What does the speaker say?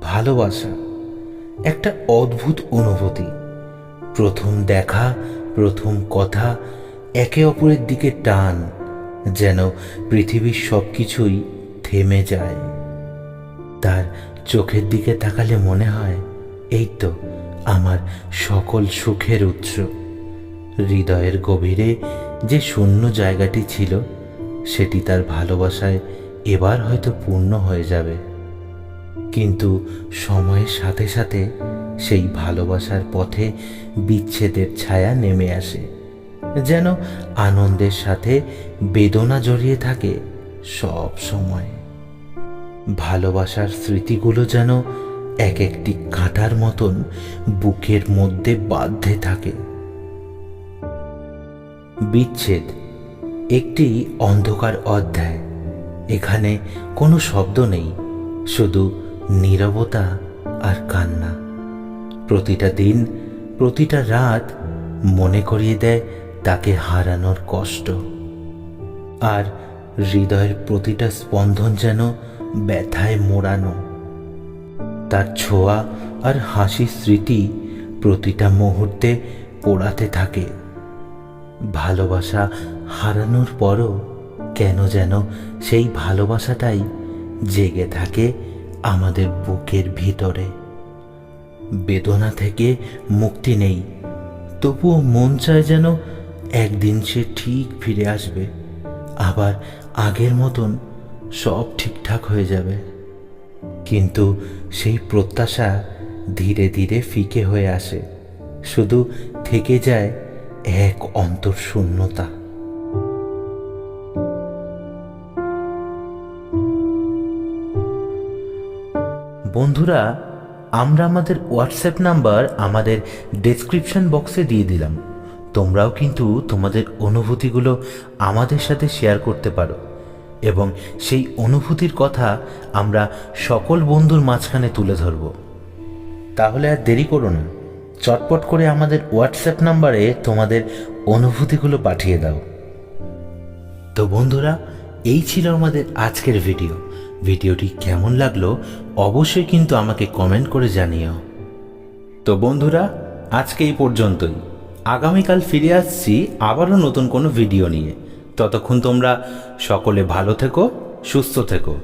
ভালোবাসা, একটা অদ্ভুত অনুভূতি। প্রথম দেখা, প্রথম কথা, একে অপরের দিকে টান, যেন পৃথিবীর সব কিছুই থেমে যায়। তার চোখের দিকে তাকালে মনে হয়, এই তো আমার সকল সুখের উৎস। হৃদয়ের গভীরে যে শূন্য জায়গাটি ছিল, সেটি তার ভালোবাসায় এবার হয়তো পূর্ণ হয়ে যাবে। কিন্তু সময়ের সাথে সাথে সেই ভালোবাসার পথে বিচ্ছেদের ছায়া নেমে আসে। যেন আনন্দের সাথে বেদনা জড়িয়ে থাকে সব সময়। ভালোবাসার স্মৃতিগুলো যেন এক একটি কাঁটার মতন বুকের মধ্যে বাঁধতে থাকে। বিচ্ছেদ একটি অন্ধকার অধ্যায়। এখানে কোনো শব্দ নেই। শুধু নীরবতা আর কান্না। প্রতিটা দিন, প্রতিটা রাত মনে করিয়ে দেয় তাকে হারানোর কষ্ট। আর হৃদয়ের প্রতিটা স্পন্দন যেন ব্যথায় মোড়ানো। তার ছোঁয়া আর হাসি স্মৃতি প্রতিটা মুহূর্তে পোড়াতে থাকে। ভালোবাসা হারানোর পরও কেন যেন সেই ভালোবাসাটাই জেগে থাকে আমাদের বুকের ভিতরে। বেদনা থেকে মুক্তি নেই, তবুও মন চায় যেন একদিন সে ঠিক ফিরে আসবে, আবার আগের মতন সব ঠিকঠাক হয়ে যাবে। কিন্তু সেই প্রত্যাশা ধীরে ধীরে ফিকে হয়ে আসে, শুধু থেকে যায় এক অন্তর শূন্যতা। বন্ধুরা, আমরা আমাদের হোয়াটসঅ্যাপ নাম্বার আমাদের ডেসক্রিপশন বক্সে দিয়ে দিলাম। তোমরাও কিন্তু তোমাদের অনুভূতিগুলো আমাদের সাথে শেয়ার করতে পারো এবং সেই অনুভূতির কথা আমরা সকল বন্ধুর মাঝখানে তুলে ধরব। তাহলে আর দেরি করো না। চটপট করে আমাদের হোয়াটসঅ্যাপ নাম্বারে তোমাদের অনুভূতিগুলো পাঠিয়ে দাও। তো বন্ধুরা, এই ছিল আমাদের আজকের ভিডিও ভিডিওটি কেমন লাগল অবশ্যই কিন্তু আমাকে কমেন্ট করে জানিও। তো বন্ধুরা, আজকে এই পর্যন্তই। আগামীকাল ফিরে আসছি আবারও নতুন কোনো ভিডিও নিয়ে। ততক্ষণ তোমরা সকলে ভালো থেকো, সুস্থ থেকো।